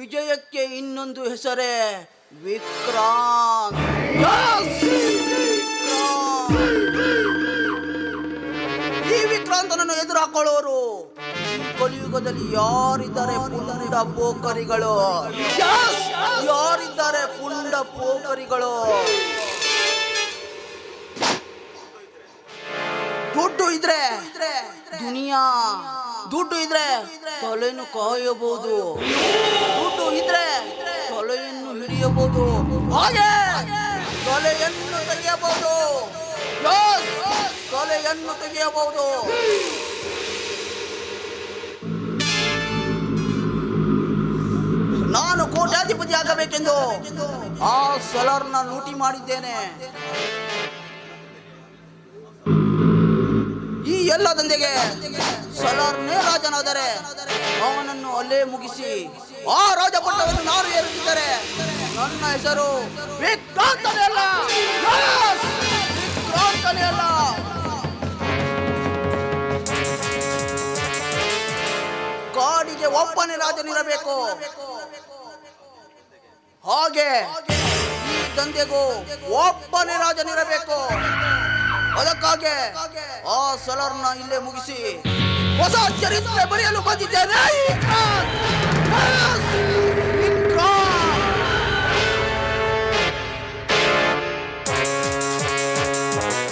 ವಿಜಯಕ್ಕೆ ಇನ್ನೊಂದು ಹೆಸರೇ ವಿಕ್ರಾಂತ್. ಈ ವಿಕ್ರಾಂತನನ್ನು ಎದುರು ಹಾಕೊಳ್ಳೋರು ಕಲಿಯುಗದಲ್ಲಿ ಯಾರಿದ್ದಾರೆ ಪುಂಡ ಪೋಕರಿಗಳು Yes! ಯಾರಿದ್ದಾರೆ ಪುಂಡ ಪೋಕರಿಗಳು ದುಡ್ಡು ಇದ್ರೆ ದುನಿಯಾ ದುಡ್ಡು ಇದ್ರೆ ತಲೆಯನ್ನು ಕಾಯಬಹುದು. ದುಡ್ಡು ಇದ್ರೆ ತಲೆಯನ್ನು ಹಿಡಿಯಬಹುದು. ಹಾಗೆ ತಲೆಯನ್ನು ತೆಗೆಯಬಹುದು! ತಲೆಯನ್ನು ತೆಗೆಯಬಹುದು. ನಾನು ಕೋಟ್ಯಾಧಿಪತಿ ಆಗಬೇಕೆಂದು ಆ ಸೊಲಾರ್ನ ಲೂಟಿ ಮಾಡಿದ್ದೇನೆ. ಈ ಎಲ್ಲ ದಂಧೆಗೆ ಸಲಾರ್ನೇ ರಾಜನಾದರೆ ಅವನನ್ನು ಅಲ್ಲೇ ಮುಗಿಸಿ ಆ ರಾಜಪಟ್ಟವನ್ನು ನಾರು ಏರುತ್ತಿದ್ದರೆ ನನ್ನ ಹೆಸರು ವಿಕ್ರಾಂತನೇ ಕಾಡಿಗೆ ಒಬ್ಬನೇ ರಾಜನಿರಬೇಕು ಹಾಗೆ ಈ ದಂಧೆಗೂ ಒಬ್ಬನೇ ರಾಜನಿರಬೇಕು ಅದಕ್ಕಾಗೆ ಆ ಸಲರ್ನ ಇಲ್ಲೇ ಮುಗಿಸಿ ಹೊಸ ಚರಿತ್ರೆ ಬರೆಯಲು ಬಂದಿದ್ದೇನೆ Yes!